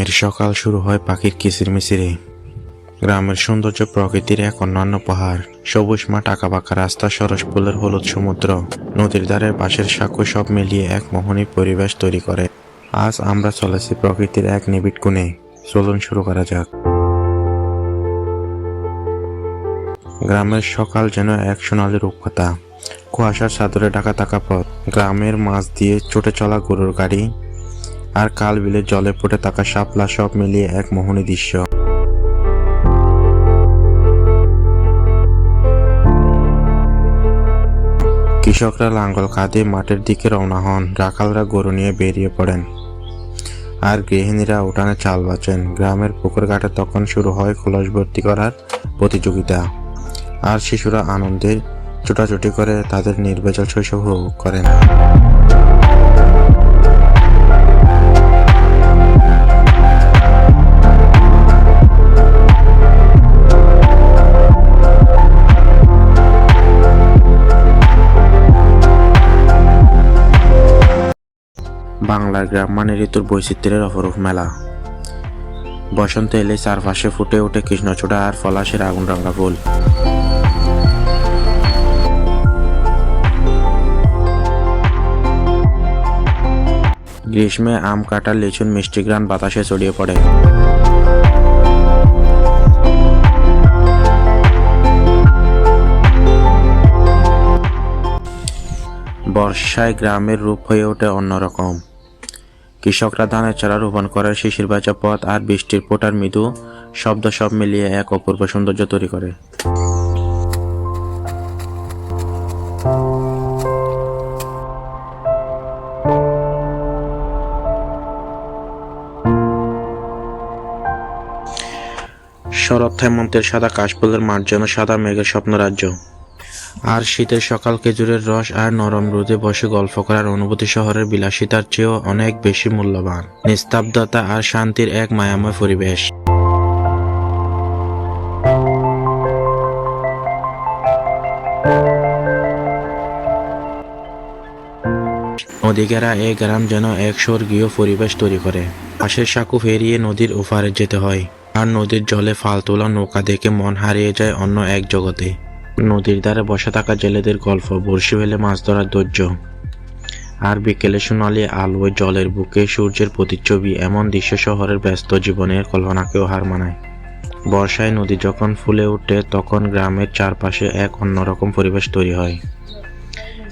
গ্রামের সকাল শুরু হয় পাখির কিচিরমিচিরে। গ্রামের সৌন্দর্য প্রকৃতির এক অন্যান্য পাহাড়। সবুজ মাঠ, আঁকাবাঁকা রাস্তা, সরস ফুলের হলুদ সমুদ্র। নদীর ধারে বাঁশের সাঁকো সব মিলিয়ে এক মোহনী পরিবেশ তৈরি করে। আজ আমরা চলেছি প্রকৃতির এক নিবিড় কোণে। চলুন শুরু করা যাক। গ্রামের সকাল যেন এক সোনালি রূপকথা। কুয়াশার সাদরে ঢাকা থাকা পথ। গ্রামের মাছ দিয়ে চটে চলা গরুর গাড়ি। আর কাল বিলের জলে পড়ে থাকা শাপলা সব মিলিয়ে এক মোহনী দৃশ্য। কৃষকরা লাঙ্গল কাঁধে মাঠের দিকে রওনা হন। রাখালরা গরু নিয়ে বেরিয়ে পড়েন। আর গৃহিণীরা উঠানে চাল বাঁচেন। গ্রামের পুকুর ঘাটে তখন শুরু হয় খোলস ভর্তি করার প্রতিযোগিতা। আর শিশুরা আনন্দে ছোটাছুটি করে তাদের নির্বাচন শৈশব করেন। বাংলার গ্রাম মানে ঋতুর বৈচিত্র্যের অপরূপ মেলা। বসন্ত এলে চারপাশে ফুটে ওঠে কৃষ্ণচূড়া আর পলাশের আগুন রঙা ফুল। গ্রীষ্মে আম কাটা লিচুন মিষ্টি গ্রান বাতাসে ছড়িয়ে পড়ে। বর্ষায় গ্রামের রূপ হয়ে ওঠে অন্যরকম। কৃষকরা ধানের চারা রোপণ করে শিশির বাঁচা পথ আর বৃষ্টির পোটার মৃদু শব্দ সব মিলিয়ে এক অপূর্ব সৌন্দর্য তৈরি করে। শরৎ হেমন্তের সাদা কাশফুলের যেন সাদা মেঘের স্বপ্ন রাজ্য। আর শীতের সকাল খেজুরের রস আর নরম রোদে বসে গল্প করার অনুভূতি শহরের বিলাসিতার চেয়েও অনেক বেশি মূল্যবান। নিস্তব্ধতা আর শান্তির এক মায়াময় পরিবেশ। নদীকেরা এই গ্রাম যেন এক স্বর্গীয় পরিবেশ তৈরি করে। পাশের সাঁকু ফেরিয়ে নদীর ওপারে যেতে হয়। আর নদীর জলে ফাল তোলা নৌকা দেখে মন হারিয়ে যায় অন্য এক জগতে। নদীর ধারে বসে থাকা জেলেদের গল্প, বড়শি ফেলে মাছ ধরার ধৈর্য। আর বিকেলে সোনালি আলোয় জলের বুকে সূর্যের প্রতিচ্ছবি, এমন দৃশ্য শহরের ব্যস্ত জীবনের কল্পনাকেও হার মানায়। বর্ষায় নদী যখন ফুলে ওঠে, তখন গ্রামের চারপাশে এক অন্যরকম পরিবেশ তৈরি হয়।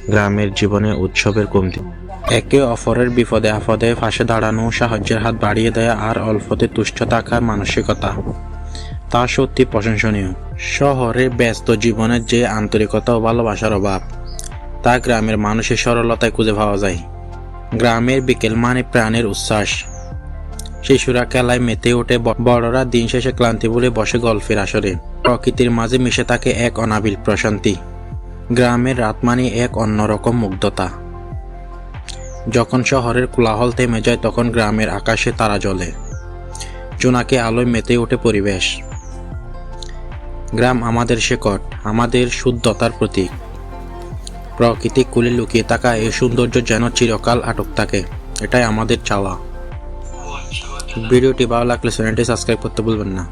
গ্রামের জীবনে উৎসবের কমতি। একে অপরের বিপদে আপদে পাশে দাঁড়ানো, সাহায্যের হাত বাড়িয়ে দেয় আর অল্পতে তুষ্ট থাকার মানসিকতা। তা সত্যি প্রশংসনীয়। শহরে ব্যস্ত জীবনের যে আন্তরিকতা ও ভালোবাসার অভাব, তা গ্রামের মানুষের সরলতায় খুঁজে পাওয়া যায়। গ্রামের বিকেল মানে প্রাণের উচ্ছ্বাস। শিশুরা খেলায় মেতে ওঠে বড়রা দিন শেষে ক্লান্তি বলে বসে গল্পের আসরে। প্রকৃতির মাঝে মিশে থাকে এক অনাবিল প্রশান্তি। গ্রামের রাত মানে এক অন্যরকম মুগ্ধতা। যখন শহরের কোলাহল থেমে যায়, তখন গ্রামের আকাশে তারা জ্বলে। জোনাকে আলোয় মেতে ওঠে পরিবেশ। গ্রাম আমাদের শেকট আমাদের শুদ্ধতার প্রতীক। প্রাকৃতিক কুলে লুকিয়ে থাকা এই সৌন্দর্য যেন চিরকাল আটক থাকে। এটাই আমাদের চাওয়া। ভিডিওটি ভালো লাগলে চ্যানেলটি সাবস্ক্রাইব করতে ভুলবেন না।